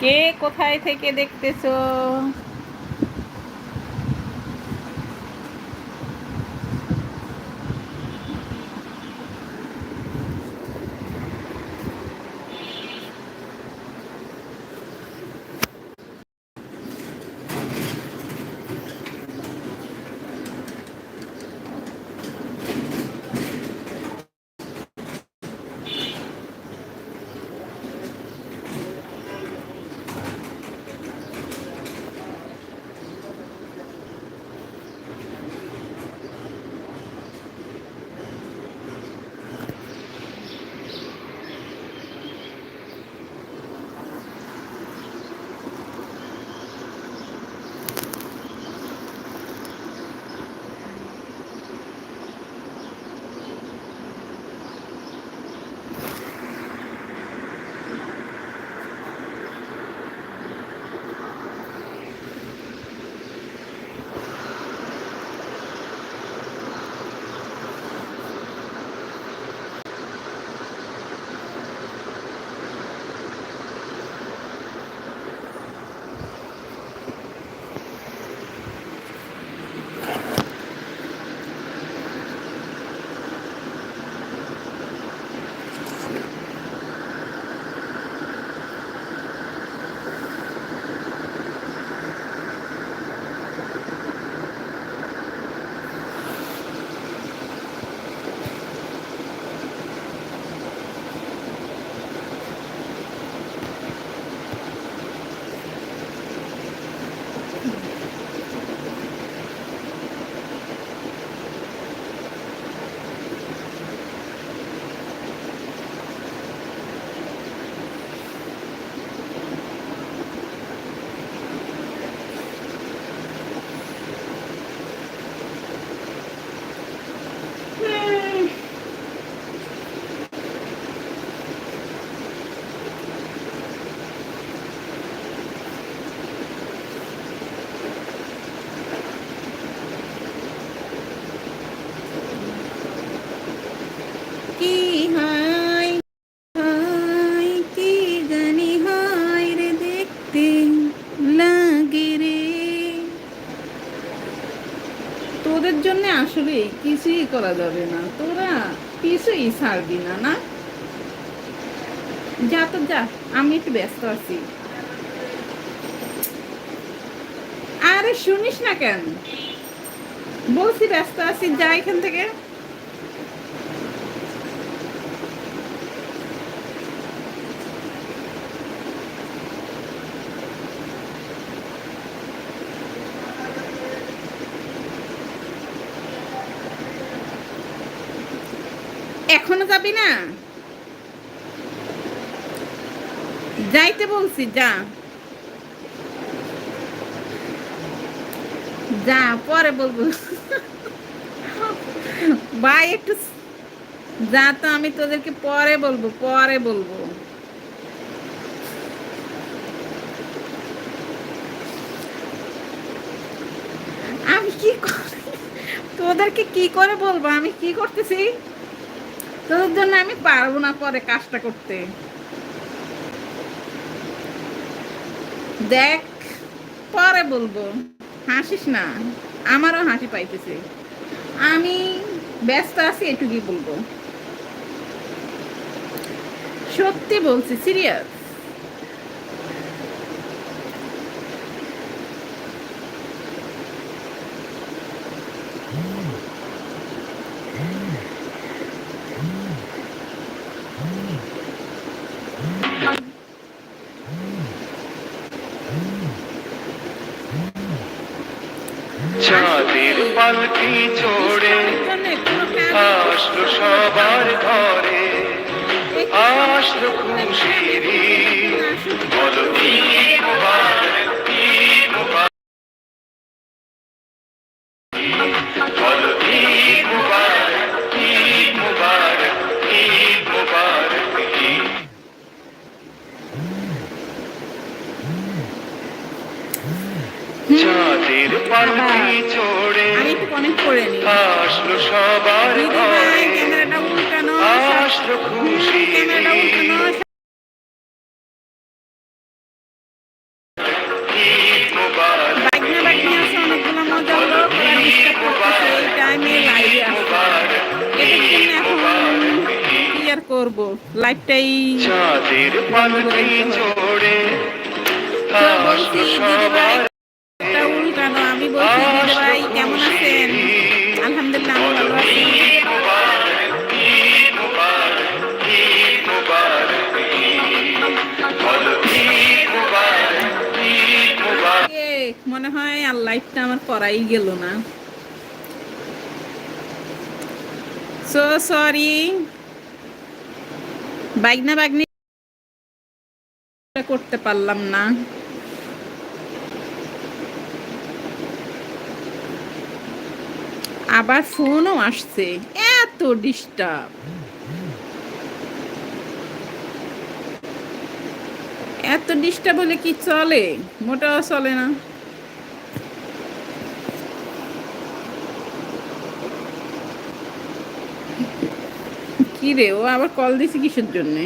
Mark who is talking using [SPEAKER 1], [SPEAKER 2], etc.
[SPEAKER 1] কে কোথায় থেকে দেখতেছো? আসলে কিছুই করা যাবে না। তোরা কিছুই ছাড়বি না না? যা তো যা, আমি একটু ব্যস্ত আছি। আরে শুনিস না কেন? বলছি ব্যস্ত আছি, যা এখান থেকে। এখনও যাবি না? যাইতে বলছি, যা। যা, পরে বলব। ভাই, একটু যা তো আমি তোদেরকে পরে বলব পরে বলব। আমি কি তোদেরকে কি করে বলব? আমি কি করতেছি? তোদের জন্য আমি পারব না পরে কাজটা করতে। দেখ, পরে বলব। হাসিস না, আমারও হাসি পাইতেছে। আমি ব্যস্ত আছি, এটুকুই বলব। সত্যি বলছি, সিরিয়াস।
[SPEAKER 2] পালকি চড়ে আসলো সবার ঘরে আসলো খুশির। বলো। বলো
[SPEAKER 1] মজা হলো ওরা ডিস্টার্ব করতেছে টাইমে লাইভে আসছে এটার জন্য এখন কি আর করব লাইভটাই বলছি
[SPEAKER 2] আসলো
[SPEAKER 1] মনে হয় আর লাইফটা আমার করাই গেল না। সো সরি বাইক না বাইক করতে পারলাম না। আবার ফোনও আসছে। এত ডিস্টার্ব এত ডিস্টার্ব হলে কি চলে? মোটাও চলে না। কি রে ও আবার কল দিছি কিসের জন্যে?